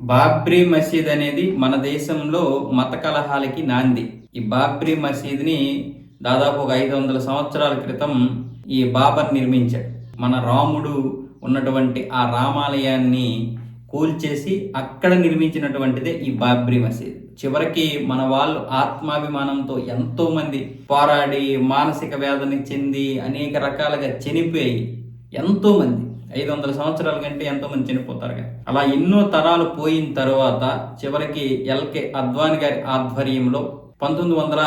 బాబ్రీ మసీద్ అనేది మన దేశంలో మత కలహాలకి నాంది. ఈ బాబ్రీ మసీద్ని దాదాపు ఒక ఐదు వందల సంవత్సరాల క్రితం ఈ బాబర్ నిర్మించాడు మన రాముడు ఉన్నటువంటి ఆ రామాలయాన్ని కూల్చేసి అక్కడ నిర్మించినటువంటిదే ఈ బాబ్రీ మసీద్. చివరికి మన వాళ్ళు ఆత్మాభిమానంతో ఎంతోమంది పోరాడి మానసిక వేదన చెంది అనేక రకాలుగా చనిపోయి ఎంతోమంది ఐదు వందల సంవత్సరాల కంటే ఎంతో మంది చనిపోతారు కదా. అలా ఎన్నో తరాలు పోయిన తర్వాత చివరికి ఎల్కే అద్వాని గారి ఆధ్వర్యంలో పంతొమ్మిది వందల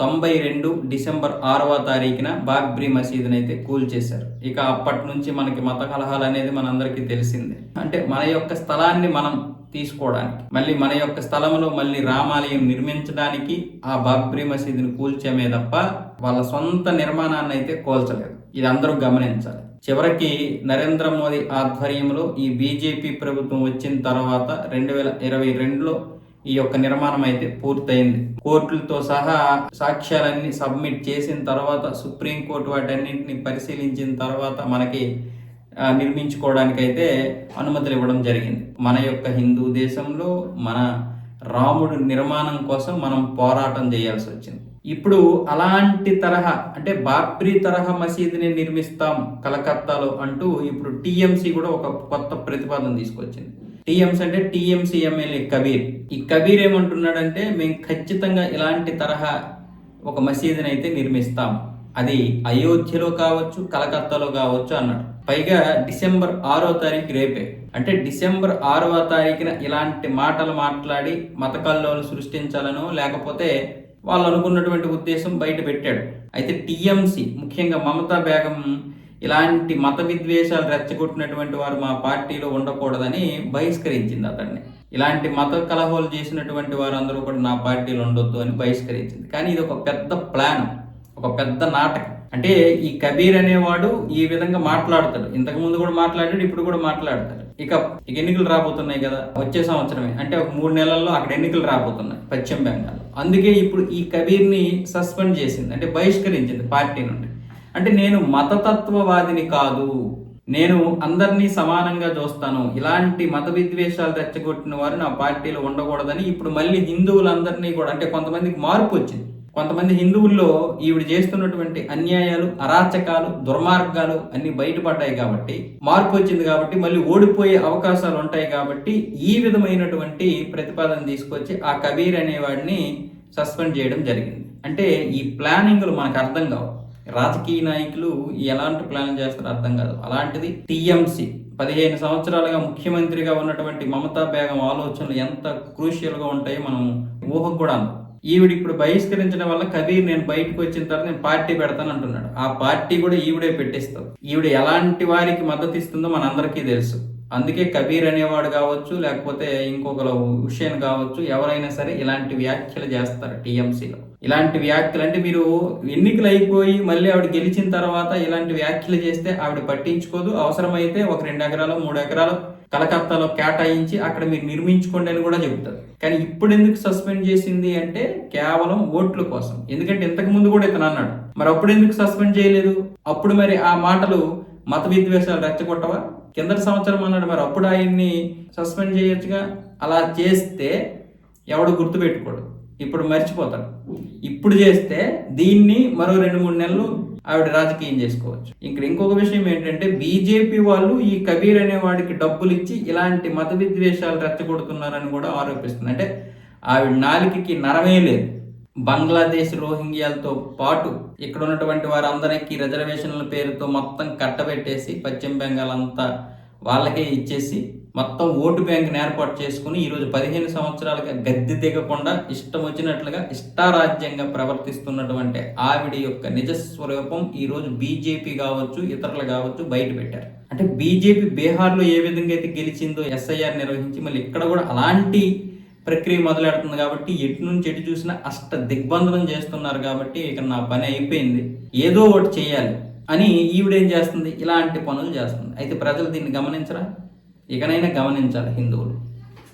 తొంభై రెండు డిసెంబర్ ఆరవ తారీఖున బాగ్బ్రీ మసీదుని అయితే కూల్చేశారు ఇక అప్పటి నుంచి మనకి మత కలహాలు అనేది మనందరికీ తెలిసిందే. అంటే మన యొక్క స్థలాన్ని మనం తీసుకోవడానికి మళ్ళీ మన యొక్క స్థలంలో మళ్ళీ రామాలయం నిర్మించడానికి ఆ బాబ్రీ మసీదుని కూల్చేమే తప్ప వాళ్ళ సొంత నిర్మాణాన్ని అయితే కోల్చలేదు. ఇది అందరూ గమనించాలి. చివరికి నరేంద్ర మోదీ ఆధ్వర్యంలో ఈ బీజేపీ ప్రభుత్వం వచ్చిన తర్వాత రెండు వేల ఇరవై రెండులో ఈ యొక్క నిర్మాణం అయితే పూర్తయింది. కోర్టులతో సహా సాక్ష్యాలన్నీ సబ్మిట్ చేసిన తర్వాత సుప్రీంకోర్టు వాటన్నింటిని పరిశీలించిన తర్వాత మనకి నిర్మించుకోవడానికి నిర్మించుకోవడానికైతే అనుమతులు ఇవ్వడం జరిగింది. మన యొక్క హిందూ దేశంలో మన రాముడు నిర్మాణం కోసం మనం పోరాటం చేయాల్సి వచ్చింది. ఇప్పుడు అలాంటి తరహా అంటే బాబ్రీ తరహా మసీదుని నిర్మిస్తాం కలకత్తాలో అంటూ ఇప్పుడు టీఎంసీ కూడా ఒక కొత్త ప్రతిపాదన తీసుకొచ్చింది. టీఎంసీ అంటే టీఎంసీ ఎమ్మెల్యే కబీర్. ఈ కబీర్ ఏమంటున్నాడంటే మేము ఖచ్చితంగా ఇలాంటి తరహా ఒక మసీదుని అయితే నిర్మిస్తాం. అది అయోధ్యలో కావచ్చు కలకత్తాలో కావచ్చు అన్నాడు. పైగా డిసెంబర్ ఆరో తారీఖు రేపే. అంటే డిసెంబర్ ఆరవ తారీఖున ఇలాంటి మాటలు మాట్లాడి మత కల్లోలు సృష్టించాలనో లేకపోతే వాళ్ళు అనుకున్నటువంటి ఉద్దేశం బయట పెట్టాడు. అయితే టీఎంసీ ముఖ్యంగా మమతా బేగం ఇలాంటి మత విద్వేషాలు రెచ్చగొట్టినటువంటి వారు మా పార్టీలో ఉండకూడదని బహిష్కరించింది అతన్ని. ఇలాంటి మత కలహోలు చేసినటువంటి వారందరూ కూడా నా పార్టీలో ఉండొద్దు అని బహిష్కరించింది. కానీ ఇది ఒక పెద్ద ప్లాన్ ఒక పెద్ద నాటకం. అంటే ఈ కబీర్ అనేవాడు ఈ విధంగా మాట్లాడతాడు. ఇంతకు ముందు కూడా మాట్లాడాడు ఇప్పుడు కూడా మాట్లాడతాడు. ఇక ఇక ఎన్నికలు రాబోతున్నాయి కదా వచ్చే సంవత్సరమే. అంటే ఒక మూడు నెలల్లో అక్కడ ఎన్నికలు రాబోతున్నాయి పశ్చిమ బెంగాల్ అందుకే ఇప్పుడు ఈ కబీర్ని సస్పెండ్ చేసింది అంటే బహిష్కరించింది పార్టీ నుండి. అంటే నేను మతతత్వవాదిని కాదు. నేను అందరినీ సమానంగా చూస్తాను. ఇలాంటి మత విద్వేషాలు తెచ్చగొట్టిన వారు నా పార్టీలో ఉండకూడదని ఇప్పుడు మళ్ళీ హిందువులందరినీ కూడా అంటే కొంతమందికి మార్పు వచ్చింది. కొంతమంది హిందువుల్లో ఈవిడ చేస్తున్నటువంటి అన్యాయాలు అరాచకాలు దుర్మార్గాలు అన్ని బయటపడ్డాయి కాబట్టి మార్పు వచ్చింది కాబట్టి మళ్ళీ ఓడిపోయే అవకాశాలు ఉంటాయి కాబట్టి ఈ విధమైనటువంటి ప్రతిపాదన తీసుకొచ్చి ఆ కబీర్ అనేవాడిని సస్పెండ్ చేయడం జరిగింది. అంటే ఈ ప్లానింగ్లు మనకు అర్థం కావు. రాజకీయ నాయకులు ఎలాంటి ప్లాన్ చేస్తారో అర్థం కాదు. అలాంటిది టీఎంసీ. పదిహేను సంవత్సరాలుగా ముఖ్యమంత్రిగా ఉన్నటువంటి మమతా బేగం ఆలోచనలు ఎంత క్రూషియల్గా ఉంటాయో మనం ఊహకు కూడా ఈవిడ ఇప్పుడు బహిష్కరించడం వల్ల కబీర్ నేను బయటకు వచ్చిన తర్వాత నేను పార్టీ పెడతాను అంటున్నాడు. ఆ పార్టీ కూడా ఈవిడే పెట్టిస్తుంది. ఈవిడ ఎలాంటి వారికి మద్దతు ఇస్తుందో మనందరికీ తెలుసు. అందుకే కబీర్ అనేవాడు కావచ్చు లేకపోతే ఇంకొకరు హుషేన్ కావచ్చు ఎవరైనా సరే ఇలాంటి వ్యాఖ్యలు చేస్తారు టీఎంసీలో. ఇలాంటి వ్యాఖ్యలు అంటే మీరు ఎన్నికలు అయిపోయి మళ్ళీ ఆవిడ గెలిచిన తర్వాత ఇలాంటి వ్యాఖ్యలు చేస్తే ఆవిడ పట్టించుకోదు. అవసరమైతే ఒక రెండు ఎకరాలు మూడు ఎకరాలు కలకత్తాలో కేటాయించి అక్కడ మీరు నిర్మించుకోండి అని కూడా చెబుతారు. కానీ ఇప్పుడు ఎందుకు సస్పెండ్ చేసింది అంటే కేవలం ఓట్ల కోసం. ఎందుకంటే ఇంతకు ముందు కూడా ఇతను అన్నాడు. మరి అప్పుడు ఎందుకు సస్పెండ్ చేయలేదు? అప్పుడు మరి ఆ మాటలు మత విద్వేషాలు రెచ్చగొట్టవా? కిందటి సంవత్సరం అన్నాడు మరి అప్పుడు ఆయన్ని సస్పెండ్ చేయొచ్చుగా? అలా చేస్తే ఎవడు గుర్తుపెట్టుకోడు. ఇప్పుడు మర్చిపోతాడు. ఇప్పుడు చేస్తే దీన్ని మరో రెండు మూడు నెలలు ఆవిడ రాజకీయం చేసుకోవచ్చు. ఇక్కడ ఇంకొక విషయం ఏంటంటే బీజేపీ వాళ్ళు ఈ కబీర్ అనే వాడికి డబ్బులు ఇచ్చి ఇలాంటి మత విద్వేషాలు రెచ్చగొడుతున్నారని కూడా ఆరోపిస్తుంది. అంటే ఆవిడ నాలికకి నరమే లేదు. బంగ్లాదేశ్ రోహింగ్యాలతో పాటు ఇక్కడ ఉన్నటువంటి వారందరికీ రిజర్వేషన్ల పేరుతో మొత్తం కట్టబెట్టేసి పశ్చిమ బెంగాల్ అంతా వాళ్ళకే ఇచ్చేసి మొత్తం ఓటు బ్యాంక్ని ఏర్పాటు చేసుకుని ఈరోజు పదిహేను సంవత్సరాలుగా గద్దె దిగకుండా ఇష్టం వచ్చినట్లుగా ఇష్టారాజ్యంగా ప్రవర్తిస్తున్నటువంటి ఆవిడ యొక్క నిజ స్వరూపం ఈరోజు బీజేపీ కావచ్చు ఇతరులు కావచ్చు బయట పెట్టారు. అంటే బీజేపీ బీహార్లో ఏ విధంగా అయితే గెలిచిందో ఎస్ఐఆర్ నిర్వహించి మళ్ళీ ఇక్కడ కూడా అలాంటి ప్రక్రియ మొదలెడుతుంది కాబట్టి ఎటు నుంచి ఎటు చూసినా అష్ట దిగ్బంధనం చేస్తున్నారు కాబట్టి ఇక నా పని అయిపోయింది. ఏదో ఒకటి చేయాలి అని ఈవిడేం చేస్తుంది? ఇలాంటి పనులు చేస్తుంది. అయితే ప్రజలు దీన్ని గమనించరా? ఇకనైనా గమనించాలి హిందువులు.